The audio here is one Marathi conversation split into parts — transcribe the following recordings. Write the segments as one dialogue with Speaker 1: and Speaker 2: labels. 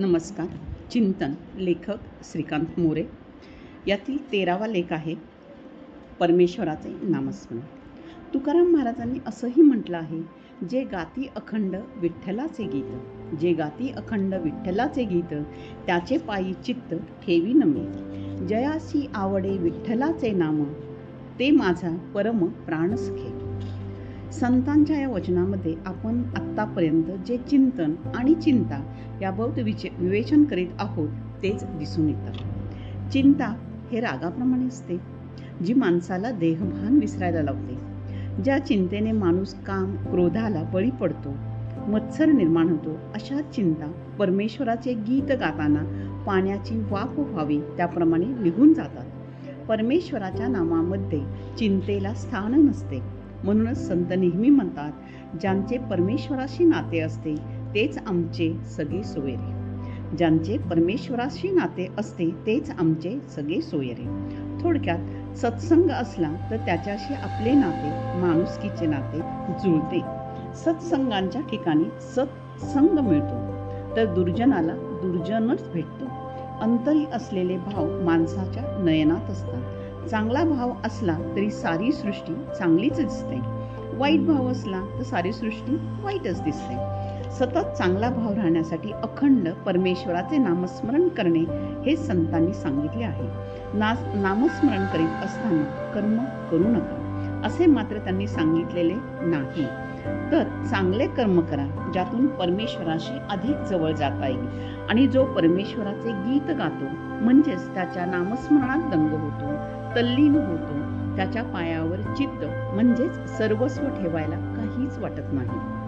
Speaker 1: नमस्कार. चिंतन लेखक श्रीकांत मोरे. यातील तेरावा लेख आहे परमेश्वराचे नामस्मरण. तुकाराम महाराजांनी असंही म्हटलं आहे जे गाती अखंड विठ्ठलाचे गीत जे गाती अखंड विठ्ठलाचे गीत त्याचे पायी चित्त ठेवी नमे. जयासी आवडे विठ्ठलाचे नाम ते माझा परम प्राणसखे. संतांच्या या वचनामध्ये आपण आत्तापर्यंत जे चिंतन आणि चिंता याबाबत विचे विवेचन करीत आहोत तेच दिसून येतात चिंता हे रागाप्रमाणे असते जी माणसाला देहभान विसरायला लावते. ज्या चिंतेने माणूस काम क्रोधाला बळी पडतो मत्सर निर्माण होतो अशा चिंता परमेश्वराचे गीत गाताना पाण्याची वाफ व्हावी त्याप्रमाणे निघून जातात. परमेश्वराच्या नामामध्ये चिंतेला स्थान नसते. म्हणूनच संत नेहमी म्हणतात ज्यांचे परमेश्वराशी नाते असते तेच आमचे सगळे सोयरे. ज्यांचे परमेश्वराशी नाते असते तेच आमचे सगळे सोयरे. थोडक्यात सत्संग असला तर त्याच्याशी आपले नाते माणुसकीचे नाते जुळते. सत्संगांच्या ठिकाणी सत्संग मिळतो. तर दुर्जनाला दुर्जनच भेटतो. अंतरी असलेले भाव माणसाच्या नयनात असतात. चांगला भाव असला तरी सारी सृष्टी चांगलीच दिसते. वाईट भाव असला तर सारी सृष्टी वाईटच दिसते. सतत चांगला भाव राहण्यासाठी अखंड परमेश्वराचे नामस्मरण करणे हे संतांनी सांगितले आहे. ना नामस्मरण करीत असताना कर्म करू नका. असे मात्र त्यांनी सांगितलेले नाही. तर चांगले कर्म करा ज्यातून परमेश्वराशी अधिक जवळ जाता येईल. आणि जो परमेश्वराचे गीत गातो म्हणजेच त्याच्या नामस्मरणात दंग होतो तल्लीन होतो त्याच्या पायावर चित्त म्हणजेच सर्वस्व ठेवायला काहीच वाटत नाही.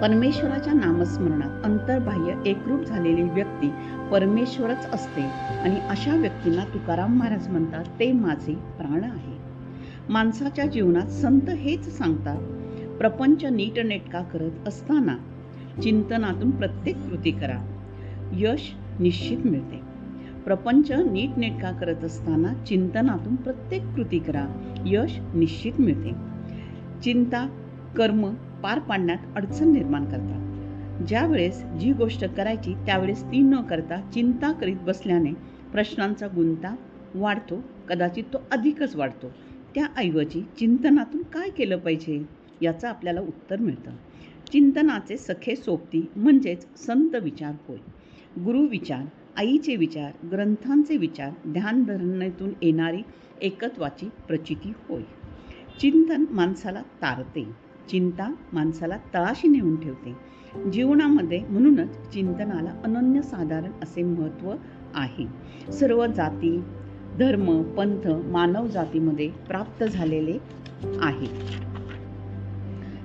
Speaker 1: परमेश्वराच्या नामस्मरणात अंतर्बाह्य एकरूप झालेली व्यक्ती परमेश्वरच असते. आणि अशा व्यक्तींना तुकाराम महाराज म्हणतात ते माझे प्राण आहे. माणसाच्या जीवनात संत हेच सांगतात प्रपंच नीटनेटका करत असताना चिंतनातून प्रत्येक कृती करा. यश निश्चित मिळते. प्रपंच नीटनेटका करत असताना चिंतनातून प्रत्येक कृती करा. यश निश्चित मिळते. चिंता कर्म पार पाडण्यात अडचण निर्माण करतात. ज्यावेळेस जी गोष्ट करायची त्यावेळेस ती न करता चिंता करीत बसल्याने प्रश्नांचा गुंता वाढतो कदाचित तो अधिकच वाढतो. त्याऐवजी चिंतनातून काय केलं पाहिजे? याचं आपल्याला उत्तर मिळतं. चिंतनाचे सखे सोबती म्हणजेच संत विचार होय. गुरु विचार आईचे विचार ग्रंथांचे विचार ध्यानधारणेतून येणारी एकत्वाची प्रचिती होय. चिंतन माणसाला तारते. चिंता माणसाला तळाशी नेऊन ठेवते. जीवनामध्ये म्हणूनच चिंतनाला अनन्यसाधारण असे महत्त्व आहे. सर्व जाती धर्म पंथ मानव जातीमध्ये प्राप्त झालेले आहे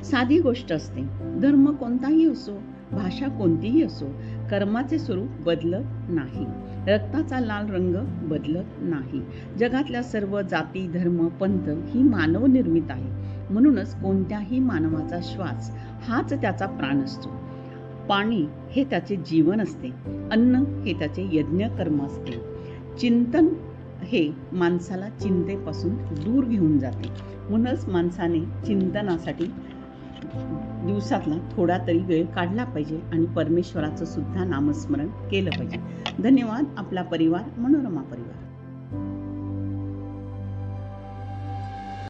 Speaker 1: साधी गोष्ट असते. धर्म कोणताही असो भाषा कोणतीही असो कर्माचे स्वरूप बदलत नाही. रक्ताचा लाल रंग बदलत नाही. जगातल्या सर्व जाती धर्म पंथ ही मानवनिर्मित आहे. म्हणूनच कोणत्याही मानवाचा श्वास हाच त्याचा प्राण असतो. पाणी हे त्याचे जीवन असते. अन्न हे त्याचे यज्ञ कर्म असते. चिंतन हे माणसाला चिंतेपासून दूर घेऊन जाते. म्हणूनच माणसाने चिंतनासाठी दिवसातला थोडा तरी वेळ काढला पाहिजे आणि परमेश्वराचं सुद्धा नामस्मरण केलं पाहिजे. धन्यवाद आपला परिवार मनोरमा परिवार.